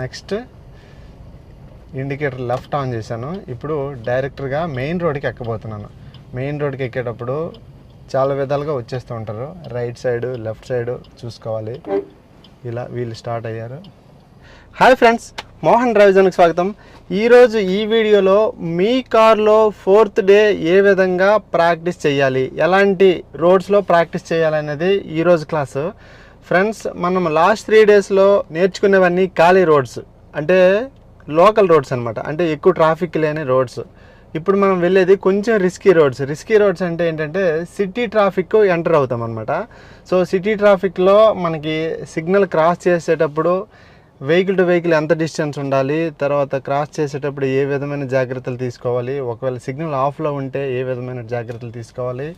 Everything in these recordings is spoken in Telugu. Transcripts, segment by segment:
నెక్స్ట్ ఇండికేటర్ లెఫ్ట్ ఆన్ చేశాను. ఇప్పుడు డైరెక్ట్గా మెయిన్ రోడ్కి ఎక్కబోతున్నాను. మెయిన్ రోడ్కి ఎక్కేటప్పుడు చాలా విధాలుగా వచ్చేస్తూ ఉంటారు. రైట్ సైడ్ లెఫ్ట్ సైడ్ చూసుకోవాలి. ఇలా వీళ్ళు స్టార్ట్ అయ్యారు. హాయ్ ఫ్రెండ్స్ మోహన్ డ్రైవ్జన్కి స్వాగతం. ఈరోజు ఈ వీడియోలో మీ కార్లో ఫోర్త్ డే ఏ విధంగా ప్రాక్టీస్ చేయాలి? ఎలాంటి రోడ్స్లో ప్రాక్టీస్ చేయాలనేది ఈరోజు క్లాసు. ఫ్రెండ్స్ మనం లాస్ట్ త్రీ డేస్లో నేర్చుకునేవన్నీ ఖాళీ రోడ్స్ అంటే లోకల్ రోడ్స్ అనమాట అంటే ఎక్కువ ట్రాఫిక్ లేని రోడ్స్ ఇప్పుడు మనం వెళ్ళేది కొంచెం రిస్కీ రోడ్స్ రిస్కీ రోడ్స్ అంటే ఏంటంటే సిటీ ట్రాఫిక్ ఎంటర్ అవుతాం అనమాట సో సిటీ ట్రాఫిక్లో మనకి సిగ్నల్ క్రాస్ చేసేటప్పుడు వెహికల్ టు వెహికల్ ఎంత డిస్టెన్స్ ఉండాలి తర్వాత క్రాస్ చేసేటప్పుడు ఏ విధమైన జాగ్రత్తలు తీసుకోవాలి ఒకవేళ సిగ్నల్ ఆఫ్లో ఉంటే ఏ విధమైన జాగ్రత్తలు తీసుకోవాలి.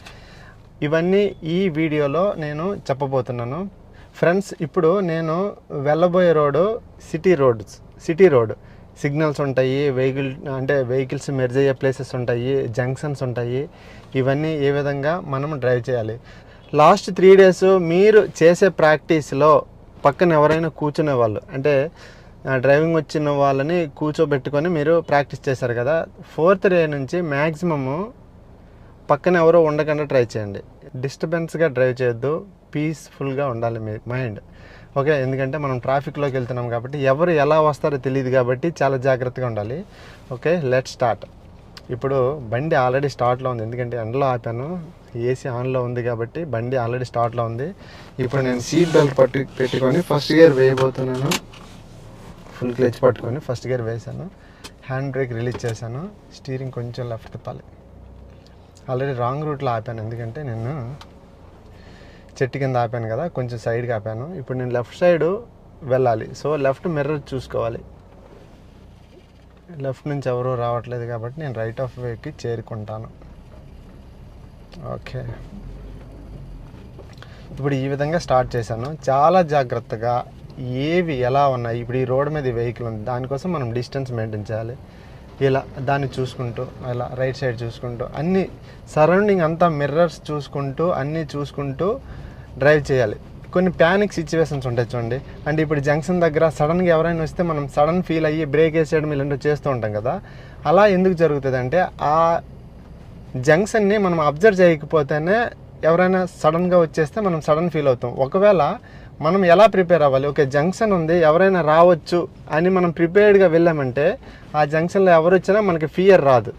ఇవన్నీ ఈ వీడియోలో నేను చెప్పబోతున్నాను. ఫ్రెండ్స్ ఇప్పుడు నేను వెళ్ళబోయే road city roads city road signals ఉంటాయి వెహికల్ అంటే వెహికల్స్ మెర్జ్ అయ్యే ప్లేసెస్ ఉంటాయి జంక్షన్స్ ఉంటాయి. ఇవన్నీ ఏ విధంగా మనం డ్రైవ్ చేయాలి? లాస్ట్ త్రీ డేస్ మీరు చేసే ప్రాక్టీస్లో పక్కన ఎవరైనా కూర్చునే వాళ్ళు అంటే డ్రైవింగ్ వచ్చిన వాళ్ళని కూర్చోబెట్టుకొని మీరు ప్రాక్టీస్ చేశారు కదా. ఫోర్త్ డే నుంచి మ్యాక్సిమము పక్కన ఎవరో ఉండకుండా ట్రై చేయండి. డిస్టర్బెన్స్గా డ్రైవ్ చేయొద్దు. పీస్ఫుల్గా ఉండాలి మీ మైండ్ ఓకే ఎందుకంటే మనం ట్రాఫిక్లోకి వెళ్తున్నాం కాబట్టి ఎవరు ఎలా వస్తారో తెలియదు కాబట్టి చాలా జాగ్రత్తగా ఉండాలి. ఓకే లెట్ స్టార్ట్ ఇప్పుడు బండి ఆల్రెడీ స్టార్ట్లో ఉంది. ఎందుకంటే ఎండలో ఆపాను. ఏసీ ఆన్లో ఉంది కాబట్టి బండి ఆల్రెడీ స్టార్ట్లో ఉంది. ఇప్పుడు నేను సీట్ బెల్ట్ పట్టు పెట్టుకొని ఫస్ట్ గేర్ వేయబోతున్నాను. ఫుల్ క్లచ్ పట్టుకొని ఫస్ట్ గేర్ వేసాను హ్యాండ్ బ్రేక్ రిలీజ్ చేశాను. స్టీరింగ్ కొంచెం లెఫ్ట్ తిప్పాలి. ఆల్రెడీ రాంగ్ రూట్లో ఆపాను. ఎందుకంటే నేను చెట్టు కింద ఆపాను కదా కొంచెం సైడ్కి ఆపాను. ఇప్పుడు నేను లెఫ్ట్ సైడ్ వెళ్ళాలి. సో లెఫ్ట్ మిర్రర్ చూసుకోవాలి. లెఫ్ట్ నుంచి ఎవరూ రావట్లేదు కాబట్టి నేను రైట్ ఆఫ్ వేకి చేరుకుంటాను. ఓకే ఇప్పుడు ఈ విధంగా స్టార్ట్ చేశాను. చాలా జాగ్రత్తగా ఏవి ఎలా ఉన్నాయి ఇప్పుడు ఈ రోడ్ మీద వెహికల్ ఉంది దానికోసం మనం డిస్టెన్స్ మెయింటైన్ చేయాలి. ఇలా దాన్ని చూసుకుంటూ ఇలా రైట్ సైడ్ చూసుకుంటూ అన్ని సరౌండింగ్ అంతా మిర్రర్స్ చూసుకుంటూ అన్నీ చూసుకుంటూ డ్రైవ్ చేయాలి. కొన్ని ప్యానిక్ సిచ్యువేషన్స్ ఉంటాయి చూడండి. అంటే ఇప్పుడు జంక్షన్ దగ్గర సడన్గా ఎవరైనా వస్తే మనం సడన్ ఫీల్ అయ్యి బ్రేక్ వేసేయడం ఇలాంటివి చేస్తూ ఉంటాం కదా. అలా ఎందుకు జరుగుతుంది అంటే ఆ జంక్షన్ని మనం అబ్జర్వ్ చేయకపోతేనే ఎవరైనా సడన్గా వచ్చేస్తే మనం సడన్ ఫీల్ అవుతాం. ఒకవేళ మనం ఎలా ప్రిపేర్ అవ్వాలి? ఓకే జంక్షన్ ఉంది ఎవరైనా రావచ్చు అని మనం ప్రిపేర్డ్గా వెళ్ళామంటే ఆ జంక్షన్లో ఎవరు వచ్చినా మనకి ఫియర్ రాదు.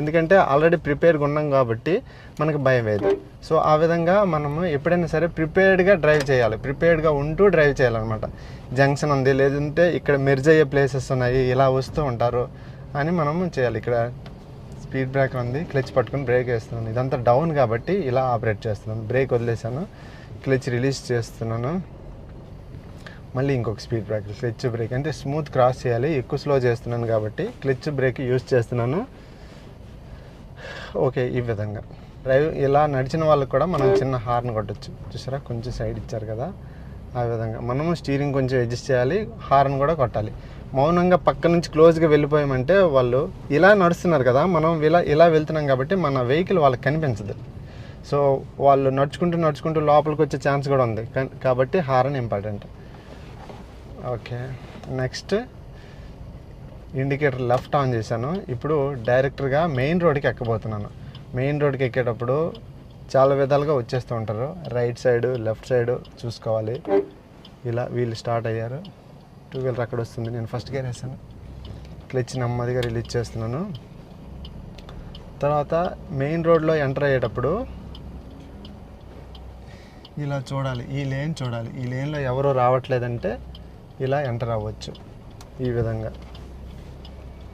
ఎందుకంటే ఆల్రెడీ ప్రిపేర్గా ఉన్నాం కాబట్టి మనకు భయం లేదు సో ఆ విధంగా మనము ఎప్పుడైనా సరే ప్రిపేర్డ్గా డ్రైవ్ చేయాలి. ప్రిపేర్డ్గా ఉంటూ డ్రైవ్ చేయాలన్నమాట. జంక్షన్ ఉంది లేదంటే ఇక్కడ మెర్జ్ అయ్యే ప్లేసెస్ ఉన్నాయి ఇలా వస్తూ ఉంటారు అని మనము చేయాలి. ఇక్కడ స్పీడ్ బ్రేకర్ ఉంది క్లచ్ పట్టుకొని బ్రేక్ వేస్తున్నాను. ఇదంతా డౌన్ కాబట్టి ఇలా ఆపరేట్ చేస్తున్నాను. బ్రేక్ వదిలేసాను క్లచ్ రిలీజ్ చేస్తున్నాను. మళ్ళీ ఇంకొక స్పీడ్ బ్రేక్ క్లచ్ బ్రేక్ అంటే స్మూత్ క్రాస్ చేయాలి ఎక్కువ స్లో చేస్తున్నాను కాబట్టి క్లచ్ బ్రేక్ యూజ్ చేస్తున్నాను. ఓకే ఈ విధంగా. డ్రైవ్ ఇలా నడిచిన వాళ్ళకి కూడా మనం చిన్న హార్న్ కొట్టచ్చు. చూసారా? కొంచెం సైడ్ ఇచ్చారు కదా? ఆ విధంగా. మనము స్టీరింగ్ కొంచెం అడ్జస్ట్ చేయాలి హార్న్ కూడా కొట్టాలి. మౌనంగా పక్క నుంచి క్లోజ్గా వెళ్ళిపోయామంటే వాళ్ళు ఇలా నడుస్తున్నారు కదా మనం ఇలా ఇలా వెళ్తున్నాం కాబట్టి మన వెహికల్ వాళ్ళకి కనిపించదు. సో వాళ్ళు నడుచుకుంటూ నడుచుకుంటూ లోపలికి వచ్చే ఛాన్స్ కూడా ఉంది. కాబట్టి horn important. Okay. Next indicator left on చేశాను. ఇప్పుడు డైరెక్ట్గా మెయిన్ రోడ్కి ఎక్కబోతున్నాను. మెయిన్ రోడ్కి ఎక్కేటప్పుడు చాలా విధాలుగా వచ్చేస్తూ ఉంటారు. రైట్ సైడ్ లెఫ్ట్ సైడ్ చూసుకోవాలి. ఇలా వీళ్ళు స్టార్ట్ అయ్యారు. టూ వీలర్ అక్కడ వస్తుంది. నేను ఫస్ట్ గేర్ వేసాను క్లచ్ నెమ్మదిగా రిలీజ్ చేస్తున్నాను. తర్వాత మెయిన్ రోడ్లో ఎంటర్ అయ్యేటప్పుడు ఇలా చూడాలి. ఈ లేన్ చూడాలి. ఈ లేన్లో ఎవరు రావట్లేదంటే ఇలా ఎంటర్ అవ్వచ్చు. ఈ విధంగా.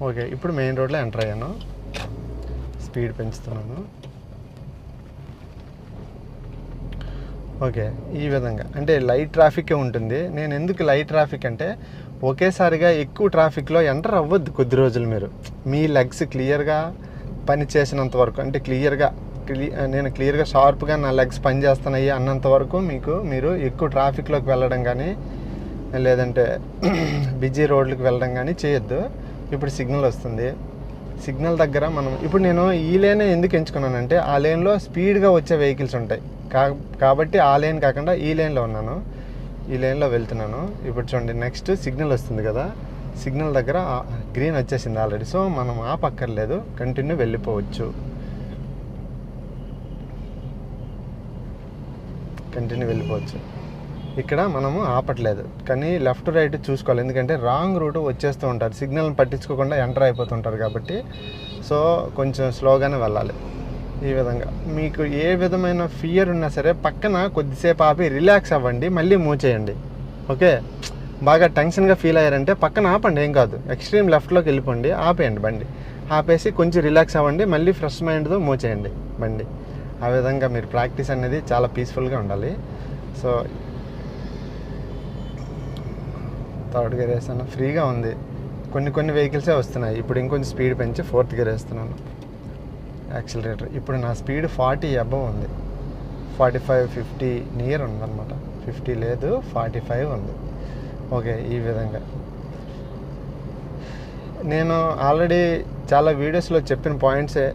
ఓకే ఇప్పుడు మెయిన్ రోడ్లో ఎంటర్ అయ్యాను. స్పీడ్ పెంచుతున్నాను. ఓకే ఈ విధంగా. అంటే లైట్ ట్రాఫికే ఉంటుంది. నేను ఎందుకు లైట్ ట్రాఫిక్ అంటే ఒకేసారిగా ఎక్కువ ట్రాఫిక్లో ఎంటర్ అవ్వద్దు కొద్ది రోజులు మీరు. మీ లెగ్స్ క్లియర్గా పని చేసినంత వరకు అంటే క్లియర్గా నేను క్లియర్గా షార్ప్గా నా లెగ్స్ పని చేస్తున్నాయి అన్నంత వరకు మీకు మీరు ఎక్కువ ట్రాఫిక్లోకి వెళ్ళడం కానీ లేదంటే బిజీ రోడ్లకు వెళ్ళడం కానీ చేయొద్దు. ఇప్పుడు సిగ్నల్ వస్తుంది. సిగ్నల్ దగ్గర మనం ఇప్పుడు నేను ఈ లేనే ఎందుకు ఎంచుకున్నానంటే ఆ లేన్లో స్పీడ్గా వచ్చే వెహికల్స్ ఉంటాయి. కా కాబట్టి ఆ లేన్ కాకుండా ఈ లేన్లో ఉన్నాను. ఈ లైన్లో వెళ్తున్నాను. ఇప్పుడు చూడండి నెక్స్ట్ సిగ్నల్ వస్తుంది కదా. సిగ్నల్ దగ్గర గ్రీన్ వచ్చేసింది ఆల్రెడీ. సో మనం ఆపక్కర్లేదు. కంటిన్యూ వెళ్ళిపోవచ్చు. కంటిన్యూ వెళ్ళిపోవచ్చు. ఇక్కడ మనము ఆపట్లేదు. కానీ లెఫ్ట్ రైట్ చూసుకోవాలి. ఎందుకంటే రాంగ్ రూట్ వచ్చేస్తూ ఉంటారు. సిగ్నల్ని పట్టించుకోకుండా ఎంటర్ అయిపోతుంటారు కాబట్టి. సో కొంచెం స్లోగానే వెళ్ళాలి. ఈ విధంగా. మీకు ఏ విధమైన ఫియర్ ఉన్నా సరే పక్కన కొద్దిసేపు ఆపి రిలాక్స్ అవ్వండి. మళ్ళీ మూవ్ చేయండి. ఓకే? బాగా టెన్షన్గా ఫీల్ అయ్యారంటే పక్కన ఆపండి. ఏం కాదు. ఎక్స్ట్రీమ్ లెఫ్ట్లోకి వెళ్ళిపోండి. ఆపేయండి బండి. ఆపేసి కొంచెం రిలాక్స్ అవ్వండి. మళ్ళీ ఫ్రెష్ మైండ్తో మూవ్ చేయండి బండి. ఆ విధంగా మీరు ప్రాక్టీస్ అనేది చాలా పీస్ఫుల్గా ఉండాలి. సో థర్డ్ గేర్ వేస్తాను ఫ్రీగా ఉంది. కొన్ని కొన్ని వెహికల్సే వస్తున్నాయి. ఇప్పుడు ఇంకొంచెం స్పీడ్ పెంచి ఫోర్త్ గేర్ వేస్తున్నాను యాక్సిలరేటర్. ఇప్పుడు నా స్పీడ్ ఫార్టీ అబవ్ ఉంది. ఫార్టీ ఫైవ్ ఫిఫ్టీ నియర్ ఉందన్నమాట. ఫిఫ్టీ లేదు ఫార్టీ ఫైవ్ ఉంది. ఓకే ఈ విధంగా. నేను ఆల్రెడీ చాలా వీడియోస్లో చెప్పిన పాయింట్సే.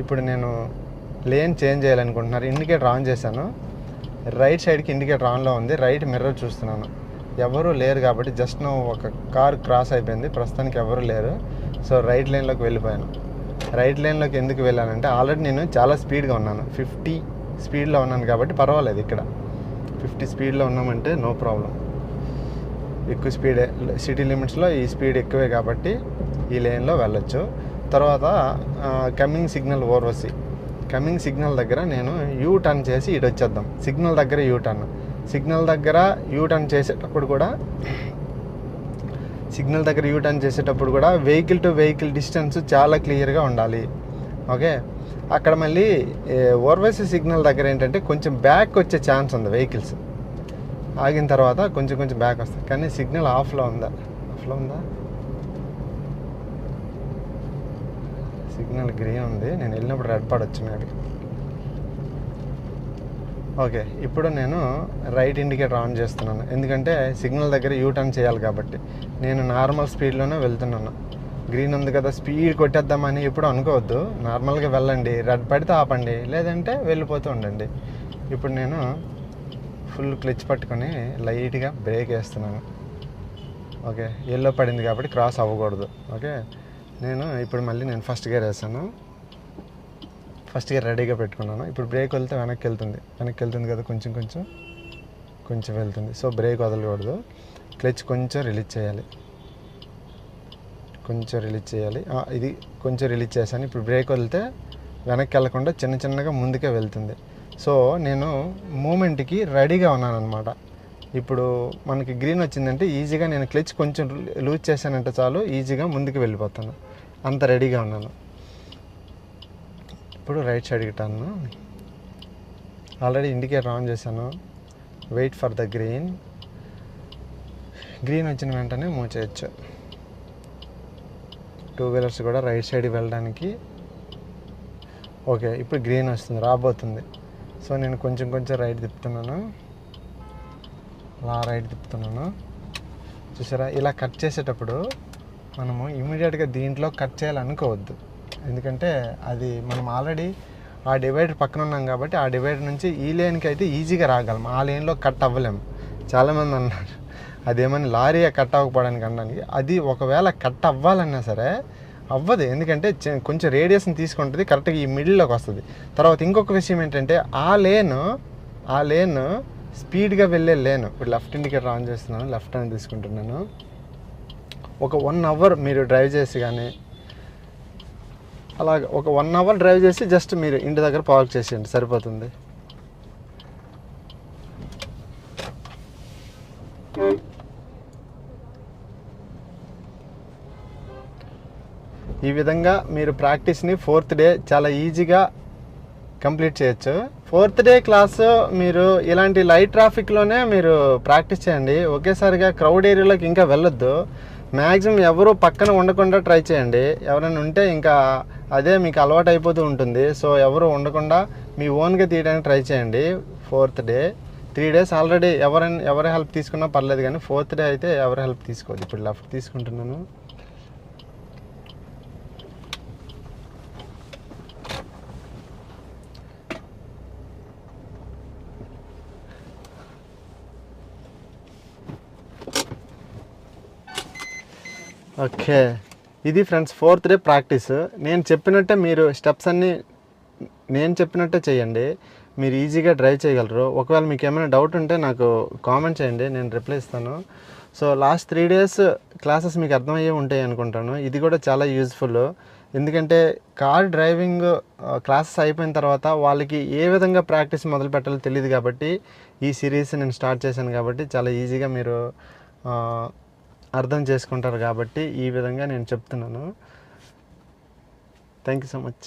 ఇప్పుడు నేను లేన్ చేంజ్ చేయాలనుకుంటున్నారు ఇండికేటర్ ఆన్ చేశాను. రైట్ సైడ్కి ఇండికేటర్ ఆన్లో ఉంది. రైట్ మిర్రర్ చూస్తున్నాను. ఎవరు లేరు కాబట్టి జస్ట్ నువ్వు ఒక కార్ క్రాస్ అయిపోయింది. ప్రస్తుతానికి ఎవరు లేరు. సో రైట్ లైన్లోకి వెళ్ళిపోయాను. రైట్ లైన్లోకి ఎందుకు వెళ్ళానంటే ఆల్రెడీ నేను చాలా స్పీడ్గా ఉన్నాను. ఫిఫ్టీ స్పీడ్లో ఉన్నాను కాబట్టి పర్వాలేదు ఇక్కడ. ఫిఫ్టీ స్పీడ్లో ఉన్నామంటే నో ప్రాబ్లం ఎక్కువ స్పీడే సిటీ లిమిట్స్లో ఈ స్పీడ్ ఎక్కువే కాబట్టి ఈ లేన్లో వెళ్ళొచ్చు. తర్వాత కమింగ్ సిగ్నల్ ఓర్వసి కమింగ్ సిగ్నల్ దగ్గర నేను యూ టర్న్ చేసి ఇటు వచ్చేద్దాం సిగ్నల్ దగ్గర యూ టర్న్ సిగ్నల్ దగ్గర యూ టర్న్ చేసేటప్పుడు కూడా సిగ్నల్ దగ్గర యూ టర్న్ చేసేటప్పుడు కూడా వెహికల్ టు వెహికల్ డిస్టెన్స్ చాలా క్లియర్గా ఉండాలి. ఓకే? అక్కడ మళ్ళీ ఓర్వసి సిగ్నల్ దగ్గర ఏంటంటే కొంచెం బ్యాక్ వచ్చే ఛాన్స్ ఉంది వెహికల్స్. ఆగిన తర్వాత కొంచెం కొంచెం బ్యాక్ వస్తుంది కానీ సిగ్నల్ ఆఫ్లో ఉందా? ఆఫ్లో ఉందా? సిగ్నల్ గ్రీన్ ఉంది. నేను వెళ్ళినప్పుడు రెడ్ పడొచ్చు మేబీ. ఓకే ఇప్పుడు నేను రైట్ ఇండికేటర్ ఆన్ చేస్తున్నాను. ఎందుకంటే సిగ్నల్ దగ్గర యూ టర్న్ చేయాలి కాబట్టి. నేను నార్మల్ స్పీడ్లోనే వెళ్తున్నాను. గ్రీన్ ఉంది కదా స్పీడ్ కొట్టేద్దామని ఇప్పుడు అనుకోవద్దు. నార్మల్గా వెళ్ళండి. రెడ్ పడితే ఆపండి. లేదంటే వెళ్ళిపోతూ ఉండండి. ఇప్పుడు నేను ఫుల్ క్లిచ్ పట్టుకొని లైట్గా బ్రేక్ వేస్తున్నాను. ఓకే ఎల్లో పడింది కాబట్టి క్రాస్ అవ్వకూడదు. ఓకే నేను ఇప్పుడు మళ్ళీ నేను ఫస్ట్ గేర్ వేసాను ఫస్ట్ గేర్ రెడీగా పెట్టుకున్నాను. ఇప్పుడు బ్రేక్ వెళ్తే వెనక్కి వెళ్తుంది. వెనక్కి వెళ్తుంది కదా కొంచెం కొంచెం కొంచెం వెళ్తుంది. సో బ్రేక్ వదలకూడదు. క్లచ్ కొంచెం రిలీజ్ చేయాలి. కొంచెం రిలీజ్ చేయాలి. ఇది కొంచెం రిలీజ్ చేశాను. ఇప్పుడు బ్రేక్ వదిలితే వెనక్కి వెళ్ళకుండా చిన్న చిన్నగా ముందుకే వెళ్తుంది. సో నేను మూమెంట్కి రెడీగా ఉన్నాను అనమాట ఇప్పుడు మనకి గ్రీన్ వచ్చిందంటే ఈజీగా నేను క్లచ్ కొంచెం లూజ్ చేశానంటే చాలు ఈజీగా ముందుకు వెళ్ళిపోతాను. అంత రెడీగా ఉన్నాను. ఇప్పుడు రైట్ సైడ్కి టర్న్ ఆల్రెడీ ఇండికేటర్ ఆన్ చేశాను. Wait for the green. Green వచ్చిన వెంటనే మూవ్ చేయొచ్చు. టూ వీలర్స్ కూడా రైట్ సైడ్ వెళ్ళడానికి. ఓకే ఇప్పుడు గ్రీన్ వస్తుంది రాబోతుంది. సో నేను కొంచెం కొంచెం రైట్ తిప్పుతున్నాను. అలా రైట్ తిప్పుతున్నాను. చూసారా? ఇలా కట్ చేసేటప్పుడు మనము ఇమీడియట్గా దీంట్లో కట్ చేయాలనుకోవద్దు. ఎందుకంటే అది మనం ఆల్రెడీ ఆ డివైడర్ పక్కన ఉన్నాం కాబట్టి ఆ డివైడర్ నుంచి ఈ లేన్కి అయితే ఈజీగా రాగలం. ఆ లేన్లో కట్ అవ్వలేము చాలామంది అన్నారు. అదేమని లారీ కట్ అవ్వకపోవడానికి అనడానికి. అది ఒకవేళ కట్ అవ్వాలన్నా సరే అవ్వదు. ఎందుకంటే కొంచెం రేడియస్ని తీసుకుంటుంది. కరెక్ట్గా ఈ మిడిల్లోకి వస్తుంది. తర్వాత ఇంకొక విషయం ఏంటంటే ఆ లేన్ ఆ లేన్ స్పీడ్గా వెళ్ళే లేన్ ఇప్పుడు లెఫ్ట్ ఇండికేటర్ ఆన్ చేస్తున్నాను. లెఫ్ట్ హ్యాండ్ తీసుకుంటున్నాను. ఒక వన్ అవర్ మీరు డ్రైవ్ చేసి కానీ అలాగ ఒక వన్ అవర్ డ్రైవ్ చేసి జస్ట్ మీరు ఇంటి దగ్గర పార్క్ చేసేయండి సరిపోతుంది. ఈ విధంగా మీరు ప్రాక్టీస్ని ఫోర్త్ డే చాలా ఈజీగా కంప్లీట్ చేయొచ్చు. ఫోర్త్ డే క్లాస్ మీరు ఇలాంటి లైట్ ట్రాఫిక్లోనే మీరు ప్రాక్టీస్ చేయండి. ఒకేసారిగా క్రౌడ్ ఏరియాలోకి ఇంకా వెళ్ళొద్దు. మ్యాక్సిమం ఎవరు పక్కన ఉండకుండా ట్రై చేయండి. ఎవరైనా ఉంటే ఇంకా అదే మీకు అలవాటు అయిపోతూ ఉంటుంది. సో ఎవరు ఉండకుండా మీ ఓన్గా తీయడానికి ట్రై చేయండి. Fourth day. Three days already ఎవరైనా ఎవరి హెల్ప్ తీసుకున్నా పర్లేదు కానీ ఫోర్త్ డే అయితే ఎవరి హెల్ప్ తీసుకోవద్దు. ఇప్పుడు లెఫ్ట్ తీసుకుంటున్నాను. ఓకే. ఇది ఫ్రెండ్స్ ఫోర్త్ డే ప్రాక్టీస్. నేను చెప్పినట్టే మీరు స్టెప్స్ అన్నీ నేను చెప్పినట్టే చేయండి. మీరు ఈజీగా డ్రైవ్ చేయగలరు. ఒకవేళ మీకు ఏమైనా డౌట్ ఉంటే నాకు కామెంట్ చేయండి నేను రిప్లై ఇస్తాను. So last three days classes మీకు అర్థమయ్యే ఉంటాయి అనుకుంటాను. ఇది కూడా చాలా యూజ్ఫుల్. ఎందుకంటే కార్ డ్రైవింగ్ క్లాసెస్ అయిపోయిన తర్వాత వాళ్ళకి ఏ విధంగా ప్రాక్టీస్ మొదలు పెట్టాలో తెలియదు కాబట్టి ఈ సిరీస్ నేను స్టార్ట్ చేశాను కాబట్టి చాలా ఈజీగా మీరు అర్థం చేసుకుంటారు కాబట్టి ఈ విధంగా నేను చెప్తున్నాను. Thank you so much